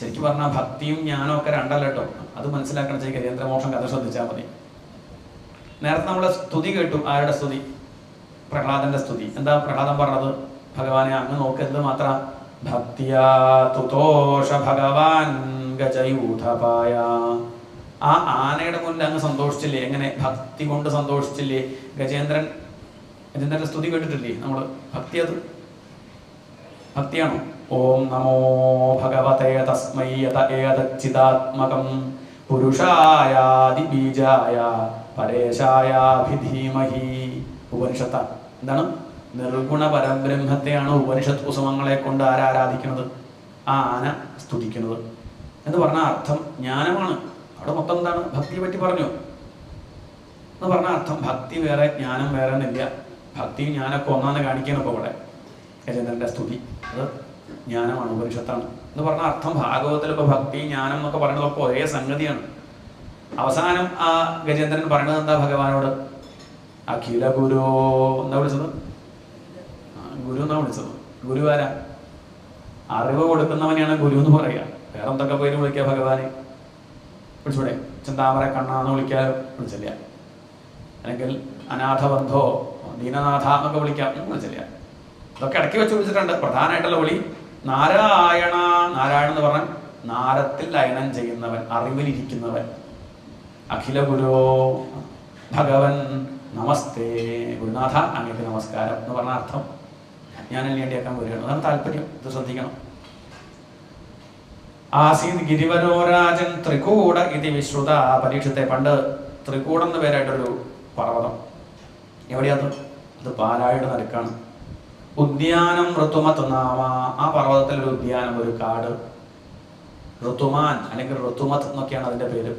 ശരിക്കും പറഞ്ഞാൽ ഭക്തിയും ജ്ഞാനവും ഒക്കെ രണ്ടല്ല അത് മനസ്സിലാക്കണം ചെയ്യ യന്ത്രമോക്ഷം കഥ ശ്രദ്ധിച്ചാൽ മതി. നേരത്തെ നമ്മൾ സ്തുതി കേട്ടു. ആരുടെ സ്തുതി? പ്രഹ്ലാദന്റെ സ്തുതി. എന്താ പ്രഹ്ലാദൻ പറഞ്ഞത്? ഭഗവാനെ അങ്ങ് നോക്കരുത് മാത്ര. ഭക്തിയാ തുതോഷ ഭഗവാൻ ഗജയൂഥപായ ആ ആനയുടെ മുന്നിൽ അങ്ങ് സന്തോഷിച്ചില്ലേ? എങ്ങനെ? ഭക്തി കൊണ്ട് സന്തോഷിച്ചില്ലേ? ഗജേന്ദ്രൻ ഗജേന്ദ്രന്റെ സ്തുതി കേട്ടിട്ടില്ലേ? നമ്മൾ ഭക്തി അത്? ഭക്തിയാണോ? ഓം നമോ ഭഗവതേ തസ്മൈ യത ഏതച്ചിദാത്മകം പുരുഷായാദി ബീജായ പരേശായാഭിധീമഹി. ഉപനിഷത്ത. എന്താണ്? നിർഗുണ പരബ്രഹ്മത്തെയാണ് ഉപനിഷത്ത് കുസുമങ്ങളെ കൊണ്ട് ആരാരാധിക്കുന്നത് ആ ആന സ്തുതിക്കുന്നത്. എന്ന് പറഞ്ഞ അർത്ഥം ജ്ഞാനമാണ്. അവിടെ മൊത്തം എന്താണ്? ഭക്തിയെ പറ്റി പറഞ്ഞു. എന്ന് പറഞ്ഞ അർത്ഥം ഭക്തി വേറെ ജ്ഞാനം വേറെ എന്നില്ല. ഭക്തിയും ജ്ഞാനമൊക്കെ ഒന്നാന്ന് കാണിക്കാനൊക്കെ ഇവിടെ. ഗജേന്ദ്രന്റെ സ്തുതി. അത് ജ്ഞാനമാണ് ഉപനിഷത്താണ്. എന്ന് പറഞ്ഞ അർത്ഥം ഭാഗവതത്തിൽ ഇപ്പൊ ഭക്തി ജ്ഞാനം എന്നൊക്കെ പറയുന്നതൊക്കെ ഒരേ സംഗതിയാണ്. അവസാനം ആ ഗജേന്ദ്രൻ പറയുന്നത് എന്താ ഭഗവാനോട്? അഖില ഗുരു എന്താ വിളിച്ചത്? ഗുരു എന്നാ വിളിച്ചത്? ഗുരു ആരാ? അറിവ് കൊടുക്കുന്നവനെയാണ് ഗുരു എന്ന് പറയുക. വേറെ എന്തൊക്കെ പേര് വിളിക്കുക ഭഗവാനെ? വിളിച്ചൂടെ? ചിന്താമര കണ്ണാന്ന് വിളിക്കാൻ വിളിച്ചില്ല. അല്ലെങ്കിൽ അനാഥബന്ധോ ദീനനാഥ എന്നൊക്കെ വിളിക്കാം വിളിച്ചില്ല. ഇതൊക്കെ ഇടയ്ക്ക് വെച്ച് വിളിച്ചിട്ടുണ്ട്. പ്രധാനമായിട്ടുള്ള വിളി നാരായണ നാരായണ എന്ന് പറഞ്ഞാൽ നാരത്തിൽ ലയനം ചെയ്യുന്നവൻ അറിവിലിരിക്കുന്നവൻ. അഖില ഗുരു ഭഗവൻ നമസ്തേ ഗുരുനാഥ അങ്ങേക്ക് നമസ്കാരം എന്ന് പറഞ്ഞ അർത്ഥം. ഞാൻ വേണ്ടിയാക്കാൻ വരികയാണ് അതാണ് താല്പര്യം. ഇത് ശ്രദ്ധിക്കണം. ആസീത് ഗിരിവരോരാജൻ ത്രികൂട ഇതി വിശ്രുത പരീക്ഷത്തെ പണ്ട് ത്രികൂടം എന്ന പേരായിട്ടൊരു പർവതം. എവിടെയാണ് അത് പാലായുടെ നടുക്കാണ്. ഉദ്യാനം ഋതുമത്ത് നാമ ആ പർവതത്തിൽ ഒരു ഉദ്യാനം ഒരു കാട്. ഋതുമാൻ അല്ലെങ്കിൽ ഋതുമത്ത് എന്നൊക്കെയാണ് അതിന്റെ പേര്.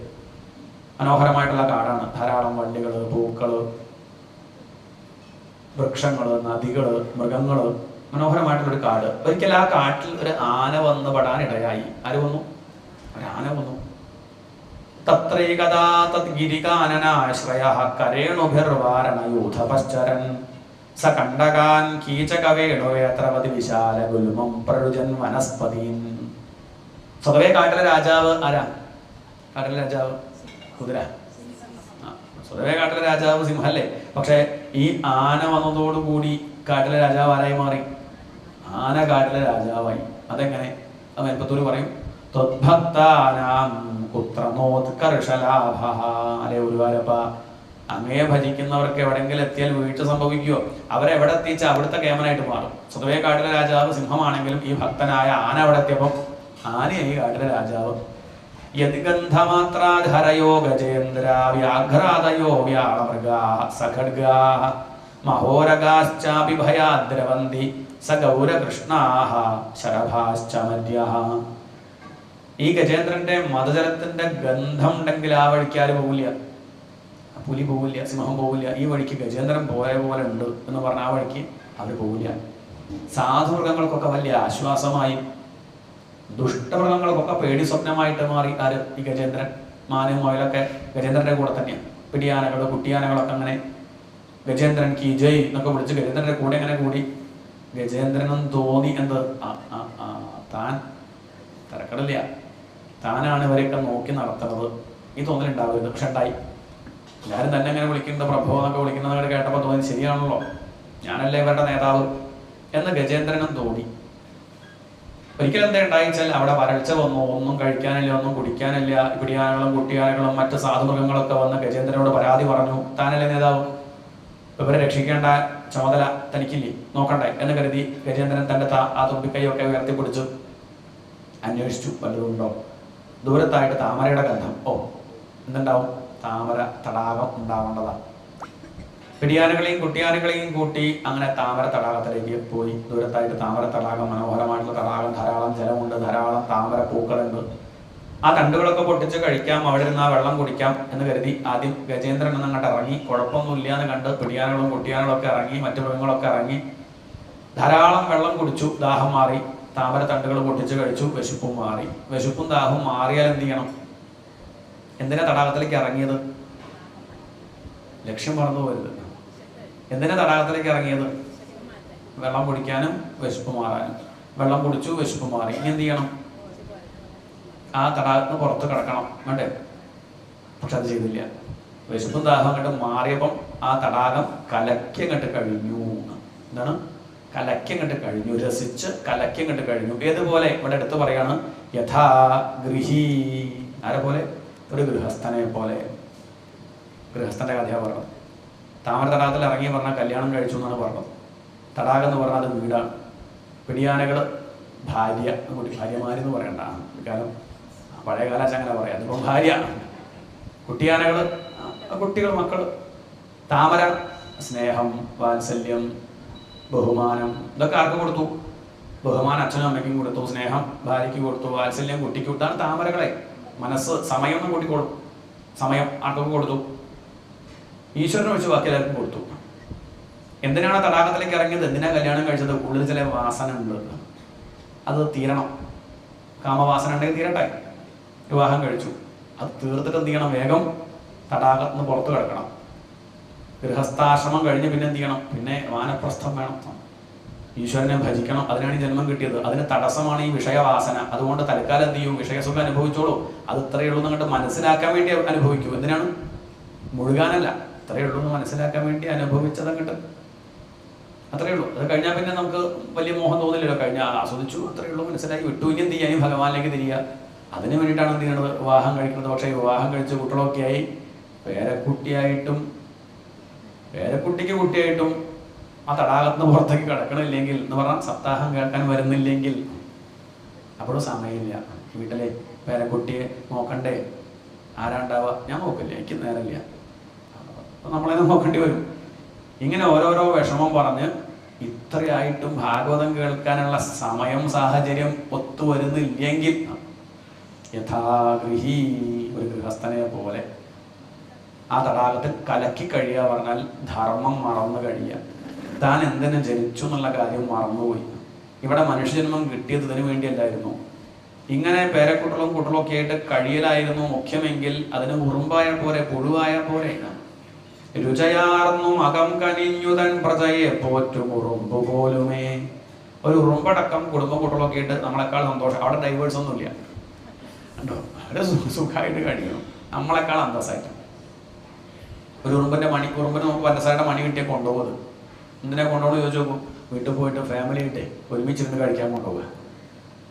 മനോഹരമായിട്ടുള്ള കാടാണ്. ധാരാളം വള്ളികൾ പൂക്കൾ വൃക്ഷങ്ങൾ നദികൾ മൃഗങ്ങൾ മനോഹരമായിട്ടുള്ളൊരു കാട്. ഒരിക്കൽ ആ കാട്ടിൽ ഒരു ആന വന്ന് പെടാൻ ഇടയായി. ആര് വന്നു? ഒരാന വന്നു. തത്രൈകഥാ തദ്ഗിരികാനനാശ്രയ കരേണുഭിർവാരണയൂഥപശ്ചരൻ സ കണ്ടകാൻ കീചകവേണുവേത്രവതി വിശാല ഗുൽമം പ്രരുജൻ വനസ്പതീൻ സ്വതവേ കാട്ടിലെ രാജാവ് ആരാ? കാട്ടിലെ രാജാവ് കുതിര. സ്വതവേ കാട്ടിലെ രാജാവ് സിംഹല്ലേ പക്ഷെ ഈ ആന വന്നതോടുകൂടി കാട്ടിലെ രാജാവ് ആരായി മാറി? ആന കാട്ടിലെ രാജാവായി. അതെങ്ങനെ? അത് മേൽപ്പത്തൂര് പറയും. ത്വദ്ഭക്താനാം കുത്രനോത്കർഷലാഭ അല്ലെ ഒരുവാരപ്പ അങ്ങയെ ഭജിക്കുന്നവർക്ക് എവിടെങ്കിലും എത്തിയാൽ വീഴ്ച സംഭവിക്കുകയോ അവരെവിടെ എത്തിച്ച് അവിടുത്തെ കേമനായിട്ട് മാറും. സ്വതവേ കാട്ടിലെ രാജാവ് സിംഹമാണെങ്കിലും ഈ ഭക്തനായ ആന അവിടെ എത്തിയപ്പം ആനയായി കാട്ടിലെ രാജാവ്. യദ്ഗന്ധമാത്രാധരയോ ഗജേന്ദ്ര വ്യാഘ്രാതയോ വ്യാളമൃഗാ സഖഡ്ഗാ മഹോരഗാശ്ചാപി ഭയാദ്രവന്തി സ ഗൗരകൃഷ്ണാഹ ശരഭാശ്ച മദ്യഃ ഈ ഗജേന്ദ്രന്റെ മതജലത്തിന്റെ ഗന്ധം ഉണ്ടെങ്കിൽ ആ വഴിക്ക് ആര് പോവില്ല ആ പുലി പോവില്ല സിംഹം പോവില്ല ഈ വഴിക്ക് ഗജേന്ദ്രൻ പോയ പോലെ ഉണ്ട് എന്ന് പറഞ്ഞ ആ വഴിക്ക് അവർ പോവില്ല. സാധുമൃഗങ്ങൾക്കൊക്കെ വലിയ ആശ്വാസമായി ദുഷ്ടമൃഗങ്ങൾക്കൊക്കെ പേടി സ്വപ്നമായിട്ട് മാറി ആര്? ഈ ഗജേന്ദ്രൻ. മാനും മുയലൊക്കെ ഗജേന്ദ്രന്റെ കൂടെ തന്നെയാണ് പിടിയാനകൾ കുട്ടിയാനകളൊക്കെ അങ്ങനെ ഗജേന്ദ്രൻ കി ജയ് എന്നൊക്കെ വിളിച്ച് ഗജേന്ദ്രന്റെ കൂടെ അങ്ങനെ കൂടി? ഗജേന്ദ്രനും തോന്നി എന്ത്? താൻ തിരക്കടില്ല താനാണ് ഇവരെയൊക്കെ നോക്കി നടത്തുന്നത്. ഈ തോന്നലുണ്ടാവരുത്. പക്ഷെ ഉണ്ടായി എല്ലാവരും തന്നെ അങ്ങനെ വിളിക്കുന്നുണ്ട് പ്രഭു എന്നൊക്കെ വിളിക്കുന്നതൊക്കെ കേട്ടപ്പോൾ തോന്നി ശരിയാണല്ലോ. ഞാനല്ലേ ഇവരുടെ നേതാവ്? എന്ന് ഗജേന്ദ്രനും തോന്നി. ഒരിക്കലും എന്താ ഉണ്ടായിച്ചാൽ അവിടെ വരൾച്ച വന്നു. ഒന്നും കഴിക്കാനില്ല ഒന്നും കുടിക്കാനില്ല. പിടിയാനകളും കുട്ടിയാനകളും മറ്റ് സാധുമൃഗങ്ങളൊക്കെ വന്ന് ഗജേന്ദ്രനോട് പരാതി പറഞ്ഞു. താനല്ലേ നേതാവ്? ഇവരെ രക്ഷിക്കേണ്ട ചുമതല തനിക്കില്ലേ? നോക്കണ്ടേ എന്ന് കരുതി ഗജേന്ദ്രൻ തന്റെ ആ തുമ്പിക്കൈയൊക്കെ ഉയർത്തിപ്പിടിച്ചു. അന്വേഷിച്ചു വല്ലതുണ്ടോ ദൂരത്തായിട്ട് താമരയുടെ ഗന്ധം. ഓ എന്തുണ്ടാവും? താമര തടാകം ഉണ്ടാവേണ്ടതാണ്. പിടിയാനകളെയും കുട്ടിയാനകളെയും കൂട്ടി അങ്ങനെ താമര തടാകത്തിലേക്ക് പോയി. ദൂരത്തായിട്ട് താമര തടാകം മനോഹരമായിട്ടുള്ള തടാകം ധാരാളം ജലമുണ്ട് ധാരാളം താമര പൂക്കളുണ്ട്. ആ തണ്ടുകളൊക്കെ പൊട്ടിച്ച് കഴിക്കാം അവിടെ ഇരുന്ന് ആ വെള്ളം കുടിക്കാം എന്ന് കരുതി ആദ്യം ഗജേന്ദ്രൻ എന്ന് അങ്ങോട്ട് ഇറങ്ങി. കുഴപ്പമൊന്നുമില്ല എന്ന് കണ്ട് പിടിയാനകളും കുട്ടിയാനകളും ഒക്കെ ഇറങ്ങി മറ്റു മൃഗങ്ങളൊക്കെ ഇറങ്ങി. ധാരാളം വെള്ളം കുടിച്ചു ദാഹം മാറി. താമര തണ്ടുകൾ പൊട്ടിച്ച് കഴിച്ചു വിശപ്പും മാറി. വിശപ്പും ദാഹവും മാറിയാൽ എന്ത് ചെയ്യണം? എന്തിനാ തടാകത്തിലേക്ക് ഇറങ്ങിയത്? ലക്ഷ്യം മറന്നു പോരുത്. എന്തിനാ തടാകത്തിലേക്ക് ഇറങ്ങിയത്? വെള്ളം കുടിക്കാനും വിശപ്പ് മാറാനും. വെള്ളം കുടിച്ചു വിശപ്പ് മാറി. ഇനി എന്ത് ചെയ്യണം? ആ തടാകത്തിന് പുറത്ത് കിടക്കണം. വേണ്ടേ പക്ഷെ അത് ചെയ്തില്ല. വിശപ്പും ദാഹം അങ്ങോട്ട് മാറിയപ്പം ആ തടാകം കലക്കി അങ്ങോട്ട് കഴിഞ്ഞു. എന്താണ്? കലക്കി അങ്ങോട്ട് കഴിഞ്ഞു. രസിച്ച് കലക്കി അങ്ങോട്ട് കഴിഞ്ഞു. ഏതുപോലെ? ഇവിടെ അടുത്ത് പറയാണ് യഥാ ഗൃഹീ. ആരെ പോലെ? ഒരു ഗൃഹസ്ഥനെ പോലെ. ഗൃഹസ്ഥന്റെ കഥയാണ് പറഞ്ഞത്. താമര തടാകത്തിൽ ഇറങ്ങി പറഞ്ഞാൽ കല്യാണം കഴിച്ചു എന്നാണ് പറഞ്ഞത്. തടാകം എന്ന് പറഞ്ഞാൽ അത് വീടാണ്. പിടിയാനകൾ ഭാര്യ കൂടി ഭാര്യമാരെന്ന് പറയണ്ട. കാരണം പഴയ കാലം അങ്ങനെ പറയാം. അതിപ്പം ഭാര്യ. കുട്ടിയാനകൾ കുട്ടികൾ മക്കൾ താമര സ്നേഹം വാത്സല്യം ബഹുമാനം ഇതൊക്കെ ആർക്കും കൊടുത്തു. ബഹുമാനം അച്ഛനും അമ്മയ്ക്കും കൊടുത്തു. സ്നേഹം ഭാര്യയ്ക്ക് കൊടുത്തു. വാത്സല്യം കുട്ടിക്ക് കൊടുത്താണ് താമരകളെ. മനസ്സ് സമയം എന്ന് കൂട്ടിക്കോളും സമയം ആർക്കും കൊടുത്തു. ഈശ്വരനെ വെച്ച് ബാക്കി എല്ലാവർക്കും കൊടുത്തു. എന്തിനാണ് തടാകത്തിലേക്ക് ഇറങ്ങിയത്? എന്തിനാ കല്യാണം കഴിച്ചത്? ഉള്ളിൽ ചില വാസന ഉണ്ട്. അത് തീരണം. കാമവാസന ഉണ്ടെങ്കിൽ തീരട്ടെ. വിവാഹം കഴിച്ചു. അത് തീർത്തിട്ട് എന്ത് ചെയ്യണം? വേഗം തടാകത്തുനിന്ന് പുറത്ത് കിടക്കണം. ഗൃഹസ്ഥാശ്രമം കഴിഞ്ഞ് പിന്നെ എന്ത് ചെയ്യണം? പിന്നെ വാനപ്രസ്ഥം വേണം. ഈശ്വരനെ ഭജിക്കണം അതിനാണ് ജന്മം കിട്ടിയത്. അതിന് തടസ്സമാണ് ഈ വിഷയവാസന. അതുകൊണ്ട് തൽക്കാലം എന്ത് ചെയ്യും? വിഷയസുഖം അനുഭവിച്ചോളൂ. അത് ഇത്രയേ ഉള്ളൂ എന്നങ്ങോട്ട് മനസ്സിലാക്കാൻ വേണ്ടി അനുഭവിക്കൂ. എന്തിനാണ്? മുഴുകാനല്ല. ഇത്രയേ ഉള്ളൂ എന്ന് മനസ്സിലാക്കാൻ വേണ്ടി അനുഭവിച്ചത് അങ്ങോട്ട് അത്രയേ ഉള്ളൂ. അത് കഴിഞ്ഞാൽ പിന്നെ നമുക്ക് വലിയ മോഹം തോന്നില്ലല്ലോ. കഴിഞ്ഞ ആസ്വദിച്ചു അത്രയേ ഉള്ളൂ. മനസ്സിലായി. വിട്ടു. ഇനി എന്ത് ചെയ്യാൻ ഭഗവാനിലേക്ക് തിരിയുക അതിന് വേണ്ടിയിട്ടാണ് എന്ത് ചെയ്യുന്നത് വിവാഹം കഴിക്കുന്നത്. പക്ഷേ വിവാഹം കഴിച്ച് കുട്ടികളൊക്കെ ആയി. പേരക്കുട്ടിയായിട്ടും പേരക്കുട്ടിക്ക് കുട്ടിയായിട്ടും ആ തടാകത്തിന് പുറത്തേക്ക് കിടക്കണില്ലെങ്കിൽ എന്ന് പറഞ്ഞാൽ സപ്താഹം കേൾക്കാൻ വരുന്നില്ലെങ്കിൽ അപ്പോഴും സമയമില്ല. വീട്ടിലെ പേരക്കുട്ടിയെ നോക്കണ്ടേ? ആരാണ്ടാവുക ഞാൻ നോക്കില്ല എനിക്ക് നേരമില്ല. അപ്പൊ നമ്മളെ നോക്കേണ്ടി വരും. ഇങ്ങനെ ഓരോരോ വിഷമം പറഞ്ഞ് ഇത്രയായിട്ടും ഭാഗവതം കേൾക്കാനുള്ള സമയം സാഹചര്യം ഒത്തുവരുന്നില്ലെങ്കിൽ യഥാഗൃഹി ഒരു ഗൃഹസ്ഥനെ പോലെ ആ തടാകത്തിൽ കലക്കി കഴിയുക പറഞ്ഞാൽ ധർമ്മം മറന്നു കഴിയുക. താൻ എന്തിനെ ജനിച്ചു എന്നുള്ള കാര്യം മറന്നുപോയി. ഇവിടെ മനുഷ്യജന്മം കിട്ടിയത് ഇതിനു വേണ്ടിയല്ലായിരുന്നു. ഇങ്ങനെ പേരക്കുട്ടലും കുട്ടലും ഒക്കെ ആയിട്ട് കഴിയലായിരുന്നു മുഖ്യമെങ്കിൽ അതിന് ഉറുമ്പായ പോലെ പുഴുവായ പോലെ. രുചയാർന്നു അകം കനിഞ്ഞുതൻ പ്രജയെ പോറ്റും പോലുമേ. ഒരു ഉറുമ്പടക്കം കുടുംബ കുട്ടളൊക്കെ ആയിട്ട് നമ്മളെക്കാൾ സന്തോഷം. അവിടെ ഡൈവേഴ്സ് ഒന്നുമില്ല കണ്ടോ? സുഖമായിട്ട് കഴിയണം. നമ്മളെക്കാൾ അന്തസ്സായിട്ട്. ഒരു ഉറുമ്പിന്റെ മണി ഉറുമ്പിന് നമുക്ക് പഞ്ചസാരയുടെ മണി കിട്ടിയാൽ കൊണ്ടുപോകുന്നത്. എന്തിനാ കൊണ്ടോട് ചോദിച്ചു നോക്കും? വീട്ടിൽ പോയിട്ട് ഫാമിലി ആയിട്ട് ഒരുമിച്ചിരുന്ന് കഴിക്കാൻ കൊണ്ടുപോകുക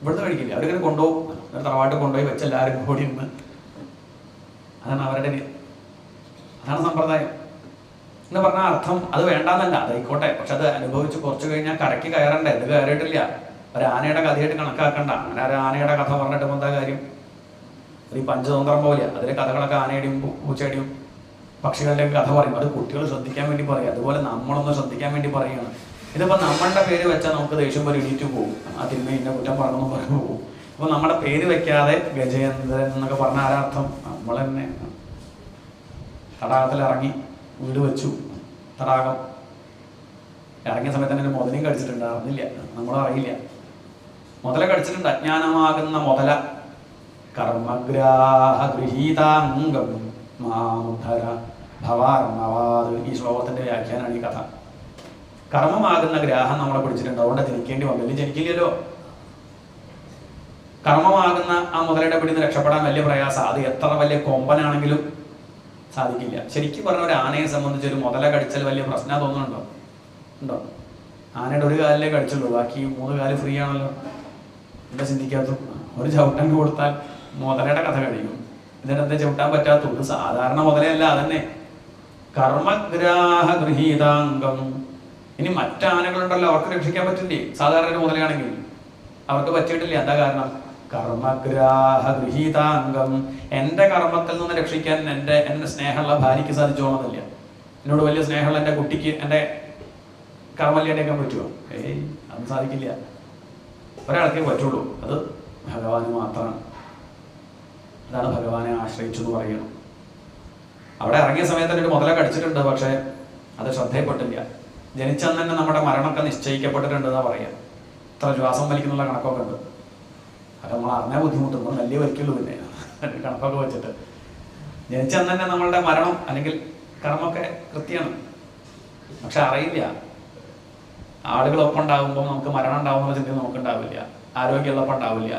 ഇവിടുന്ന് കഴിക്കില്ല. അവരിങ്ങനെ കൊണ്ടുപോകും. തറവാട്ട് കൊണ്ടുപോയി വെച്ച് എല്ലാവരും കൂടി ഇരുന്ന്. അതാണ് അവരുടെ അതാണ് സമ്പ്രദായം. എന്ന് പറഞ്ഞ അർത്ഥം അത് വേണ്ടാന്നല്ല. അതായിക്കോട്ടെ. പക്ഷെ അത് അനുഭവിച്ച് കുറച്ച് കഴിഞ്ഞാൽ കരയ്ക്ക് കയറണ്ട? ഇത് കയറിയിട്ടില്ല. ഒരു ആനയുടെ കഥയായിട്ട് കണക്കാക്കണ്ട. അങ്ങനെ ഒരു ആനയുടെ കഥ പറഞ്ഞിട്ട് എന്താ കാര്യം? ഈ പഞ്ചതന്ത്രം പോലെ. അതിലെ കഥകളൊക്കെ ആനയുടെയും പൂച്ചയുടെയും പക്ഷികളുടെയും കഥ പറയും. അത് കുട്ടികൾ ശ്രദ്ധിക്കാൻ വേണ്ടി പറയും. അതുപോലെ നമ്മളൊന്ന് ശ്രദ്ധിക്കാൻ വേണ്ടി പറയുകയാണ്. ഇതിപ്പോ നമ്മളുടെ പേര് വെച്ചാൽ നമുക്ക് ദേഷ്യം പോലെ എണീറ്റ് പോകും. ആ തിന്മ ഇന്ന കുറ്റം പറഞ്ഞു പറഞ്ഞു പോകും. അപ്പോൾ നമ്മുടെ പേര് വെക്കാതെ ഗജേന്ദ്രൻ എന്നൊക്കെ പറഞ്ഞ ആരാർത്ഥം നമ്മൾ തന്നെ. തടാകത്തിൽ ഇറങ്ങി വീട് വെച്ചു. തടാകം. ഇറങ്ങിയ സമയത്ത് തന്നെ മുതലയും കടിച്ചിട്ടുണ്ട്. അറിഞ്ഞില്ല. നമ്മളും അറിയില്ല. മുതല കടിച്ചിട്ടുണ്ട്. അജ്ഞാനമാകുന്ന മുതല. കർമ്മഗ്രാഹ ഗൃഹീതാംഗം മാമുദ്ധര. ഭവാർണവാത് ഈ ശ്ലോകത്തിന്റെ വ്യാഖ്യാനമാണ് ഈ കഥ. കർമ്മമാകുന്ന ഗ്രാഹം നമ്മളെ പിടിച്ചിട്ടുണ്ട്. അതുകൊണ്ട് ജനിക്കേണ്ടി വന്നില്ല ജനിക്കില്ലല്ലോ. കർമ്മമാകുന്ന ആ മുതലയുടെ പിടിന്ന് രക്ഷപ്പെടാൻ വലിയ പ്രയാസം. അത് എത്ര വലിയ കൊമ്പനാണെങ്കിലും സാധിക്കില്ല. ശരിക്കും പറഞ്ഞ ഒരു ആനയെ സംബന്ധിച്ച് ഒരു മുതല കടിച്ചാൽ വലിയ പ്രശ്നം തോന്നുന്നുണ്ടോ? ഉണ്ടോ? ആനയുടെ ഒരു കാലിലേ കടിച്ചുള്ളൂ. ബാക്കി മൂന്ന് കാൽ ഫ്രീ ആണല്ലോ. എന്താ ചിന്തിക്കാത്ത ഒരു ചവിട്ടം കൊടുത്താൽ മുതലയുടെ കഥ കഴിയും. ഇതിനെന്താ ചവിട്ടാൻ പറ്റാത്തു ഇത് സാധാരണ മുതലയല്ല അതന്നെ. കർമ്മഗ്രാഹ ഗൃഹീതാംഗം ഇനി മറ്റാനകളുണ്ടല്ലോ അവർക്ക് രക്ഷിക്കാൻ പറ്റില്ലേ? സാധാരണ ഒരു മുതലയാണെങ്കിൽ അവർക്ക് പറ്റിയിട്ടില്ല? എന്താ കാരണം? കർമ്മഗ്രാഹ ഗൃഹീതാംഗം എന്റെ കർമ്മത്തിൽ നിന്ന് രക്ഷിക്കാൻ എന്റെ എന്റെ സ്നേഹമുള്ള ഭാര്യയ്ക്ക് സാധിച്ചോണമെന്നില്ല എന്നോട് വലിയ സ്നേഹമുള്ള എന്റെ കുട്ടിക്ക് എന്റെ കർമ്മല്യടക്കാൻ പറ്റുമോ? ഏയ് അത് സാധിക്കില്ല. ഒരാൾക്കേ പറ്റുള്ളൂ. അത് ഭഗവാന് മാത്രമാണ്. അതാണ് ഭഗവാനെ ആശ്രയിച്ചു എന്ന് പറയുന്നത്. അവിടെ ഇറങ്ങിയ സമയത്ത് തന്നെ ഒരു മുതലൊക്കെ അടിച്ചിട്ടുണ്ട് പക്ഷേ അത് ശ്രദ്ധയപ്പെട്ടില്ല ജനിച്ചന്ന് തന്നെ നമ്മുടെ മരണമൊക്കെ നിശ്ചയിക്കപ്പെട്ടിട്ടുണ്ട് എന്നാ പറയാ ഇത്ര ശ്വാസം വലിക്കുന്നുള്ള കണക്കൊക്കെ ഉണ്ട്. അത് നമ്മൾ അറിഞ്ഞാൽ ബുദ്ധിമുട്ട് നമ്മൾ വലിയ വലിക്കുള്ളൂ പിന്നെ. കണക്കൊക്കെ വെച്ചിട്ട്. ജനിച്ചന്ന് തന്നെ നമ്മളുടെ മരണം അല്ലെങ്കിൽ കർമ്മമൊക്കെ കൃത്യമാണ്. പക്ഷെ അറിയില്ല. ആളുകളൊപ്പം ഉണ്ടാകുമ്പോൾ നമുക്ക് മരണം ഉണ്ടാവുന്ന ചിന്ത നമുക്ക് ഉണ്ടാവില്ല ആരോഗ്യമുള്ളപ്പം ഉണ്ടാവില്ല.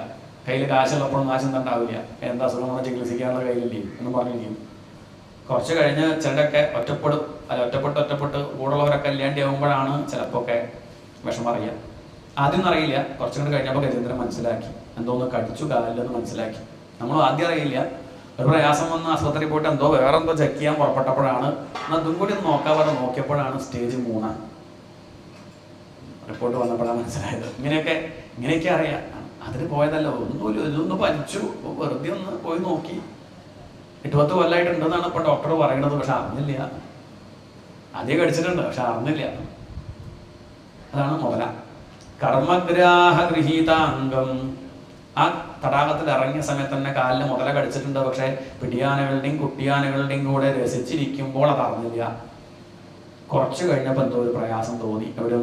കയ്യിൽ കാശുള്ളപ്പോൾ ചിന്ത ഉണ്ടാവില്ല. എന്താ അസുഖം ചികിത്സിക്കാനുള്ള കയ്യിലില്ലേ? എന്ന് പറഞ്ഞിരിക്കും. കുറച്ച് കഴിഞ്ഞ് ചിലരൊക്കെ ഒറ്റപ്പെടും അല്ല ഒറ്റപ്പെട്ട് ഒറ്റപ്പെട്ട് കൂടുള്ളവരൊക്കെ ഇല്ലാണ്ടി ആകുമ്പോഴാണ് ചിലപ്പോൾ ഒക്കെ വിഷമം അറിയുക ആദ്യം അറിയില്ല. കുറച്ചും കൂടി കഴിഞ്ഞപ്പോൾ ഗജേന്ദ്രൻ മനസ്സിലാക്കി. എന്തോന്ന് കടിച്ചു കാലില്ലെന്ന് മനസ്സിലാക്കി. നമ്മൾ ആദ്യം അറിയില്ല. ഒരു പ്രയാസം വന്ന് ആശുപത്രിയിൽ പോയിട്ട് എന്തോ വേറെ എന്തോ ചെക്ക് ചെയ്യാൻ പുറപ്പെട്ടപ്പോഴാണ്. എന്നാൽ അതും കൂടി ഒന്ന് നോക്കാൻ പറഞ്ഞ് നോക്കിയപ്പോഴാണ് സ്റ്റേജ് മൂന്നാണ് റിപ്പോർട്ട് വന്നപ്പോഴാണ് മനസ്സിലായത്. ഇങ്ങനെയൊക്കെ ഇങ്ങനെയൊക്കെ അറിയാം. അതിന് പോയതല്ല. ഒന്നും ഇതൊന്ന് പഠിച്ചു വെറുതെ ഒന്ന് പോയി നോക്കി. എട്ട് പത്ത് കൊല്ലമായിട്ടുണ്ടെന്നാണ് ഇപ്പൊ ഡോക്ടർ പറയണത്. പക്ഷെ അറിഞ്ഞില്ല. ആദ്യം കടിച്ചിട്ടുണ്ട്. പക്ഷെ അറിഞ്ഞില്ല. അതാണ് മുതല. കർമ്മഗ്രാഹ ഗൃഹീതാംഗം. ആ തടാകത്തിൽ ഇറങ്ങിയ സമയത്ത് തന്നെ കാലിൽ മുതല കടിച്ചിട്ടുണ്ട്. പക്ഷെ പിടിയാനകളുടെയും കുട്ടിയാനകളുടെയും കൂടെ രസിച്ചിരിക്കുമ്പോൾ അത് അറിഞ്ഞില്ല കുറച്ചു കഴിഞ്ഞപ്പോൾ എന്തോ ഒരു പ്രയാസം തോന്നി. എവിടെ